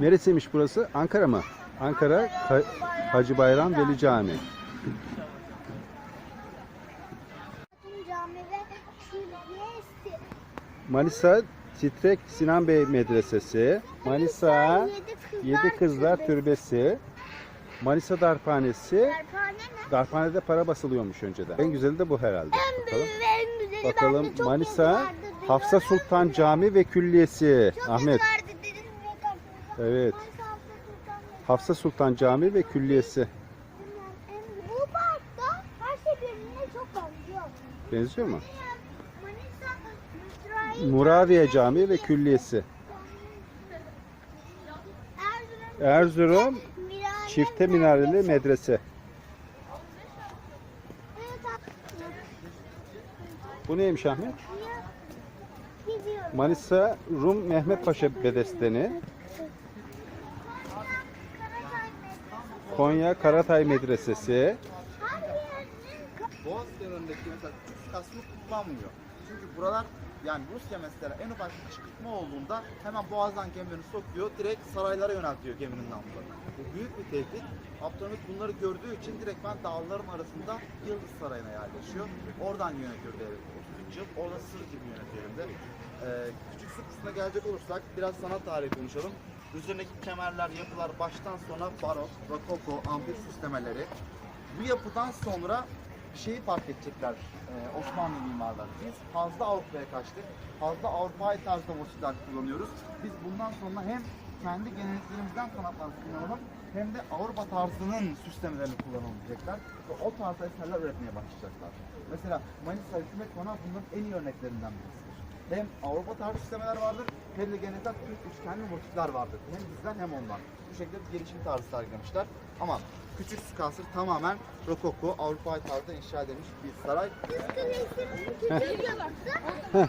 Neresiymiş burası? Ankara mı? Ankara Ka- Hacı Bayram Veli Camii. Manisa Titrek Sinan Bey Medresesi. Manisa Yedi Kızlar Türbesi. Manisa Darphanesi. Darphane ne? Darphanede para basılıyormuş önceden. En güzeli de bu herhalde. En Bakalım. büyüğü ve en güzeli Bakalım çok Manisa Hafsa. Sultan Cami ve Külliyesi. Çok Ahmet. yazılardı dedim ve karşımıza. Evet. Hafsa Sultan ve- Hafsa Sultan Cami ve Külliyesi. Bu parkta her şey birbirine çok benziyor. Benziyor mu? Muraviye Cami ve Külliyesi. Erzurum Çifte Minareli Medrese. Bu neymiş Ahmet? Manisa Rum Mehmet Paşa Bedesteni. Karatay Medresesi. Konya Karatay Medresesi. Boğaz kenarındaki mesela kasını kullanmıyor. Çünkü buralar yani Rusya mesela en ufak bir çıkışma olduğunda hemen boğazdan gemilerini sokuyor, direkt saraylara yöneltiyor geminin namluları. Bu büyük bir tehdit. Abdülhamit bunları gördüğü için direktmen dağların arasında Yıldız Sarayı'na yerleşiyor. Oradan yönetiyor devleti 33 yıl. Orada sır gibi yönetiyor hem. Ee, küçük kısmına gelecek olursak biraz sanat tarihi konuşalım. Üzerindeki kemerler, yapılar baştan sona barok, rokoko, ampir süslemeleri. Bu yapıdan sonra şeyi fark edecekler e, Osmanlı mimarlar. Biz fazla Avrupa'ya kaçtık. Fazla Avrupa'yı tarzda motifler kullanıyoruz. Biz bundan sonra hem kendi geleneklerimizden sanatlar kullanalım hem de Avrupa tarzının süslemelerini kullanalım diyecekler. Ve o tarzda eserler üretmeye başlayacaklar. Mesela Manisa Hükümet Konağı bunların en iyi örneklerinden birisidir. Hem Avrupa tarzı süslemeler vardır hem de Türk üçgenli motifler vardır. Hem bizden hem ondan. Bu şekilde bir gelişim tarzı sergilemişler. Ama Küçük su kasır tamamen rokoko, Avrupa tarzda inşa edilmiş bir saray. Üst kulesinin küçük e,